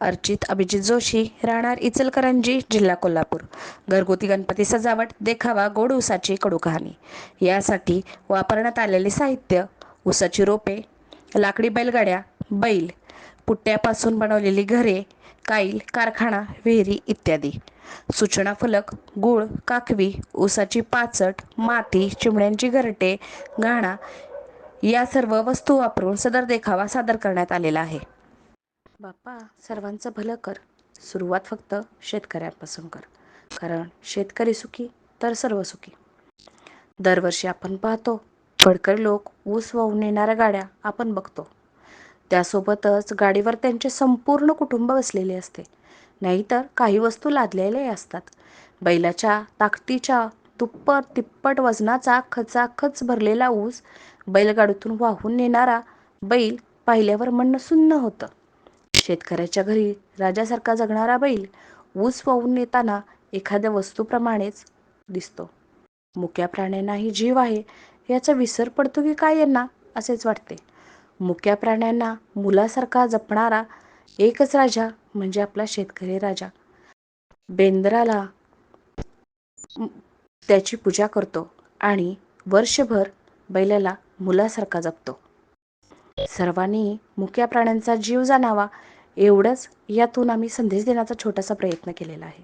अर्चित अभिजित जोशी राहणार इचलकरंजी जिल्हा कोल्हापूर. घरगुती गणपती सजावट देखावा गोड ऊसाची कडू कहाणी. यासाठी वापरण्यात आलेले साहित्य ऊसाची रोपे लाकडी बैलगाड्या बैल पुट्ट्यापासून बनवलेली घरे काईल कारखाना विहिरी इत्यादी. सूचना फलक गुळ काकवी ऊसाची पाचट माती चिमण्यांची घरटे घाणा या सर्व वस्तू वापरून सदर देखावा सादर करण्यात आलेला आहे. बाप्पा सर्वांचं भलं कर. सुरुवात फक्त शेतकऱ्यांपासून कर. कारण शेतकरी सुखी तर सर्व सुखी. दरवर्षी आपण पाहतो फडकरी लोक ऊस वाहून नेणाऱ्या गाड्या आपण बघतो. त्यासोबतच गाडीवर त्यांचे संपूर्ण कुटुंब बसलेले असते. नाहीतर काही वस्तू लादलेल्या असतात. बैलाच्या ताकदीच्या दुप्पट तिप्पट वजनाचा खचाखच भरलेला ऊस बैलगाडीतून वाहून नेणारा बैल पाहिल्यावर मन सुन्न होतं. शेतकऱ्याच्या घरी राजासारखा जगणारा बैल ऊस वाहून नेताना एखाद्या वस्तूप्रमाणेच दिसतो. मुक्या प्राण्यांनाही जीव आहे याचा विसर पडतो की काय यांना असेच वाटते. मुक्या प्राण्यांना मुलासारखा जपणारा एकच राजा म्हणजे आपला शेतकरी राजा. बेंद्राला त्याची पूजा करतो आणि वर्षभर बैलाला मुलासारखा जपतो. सर्वांनी मुक्या प्राण्यांचा जीव जाणावा एवढंच यातून आम्ही संदेश देण्याचा छोटासा प्रयत्न केलेला आहे.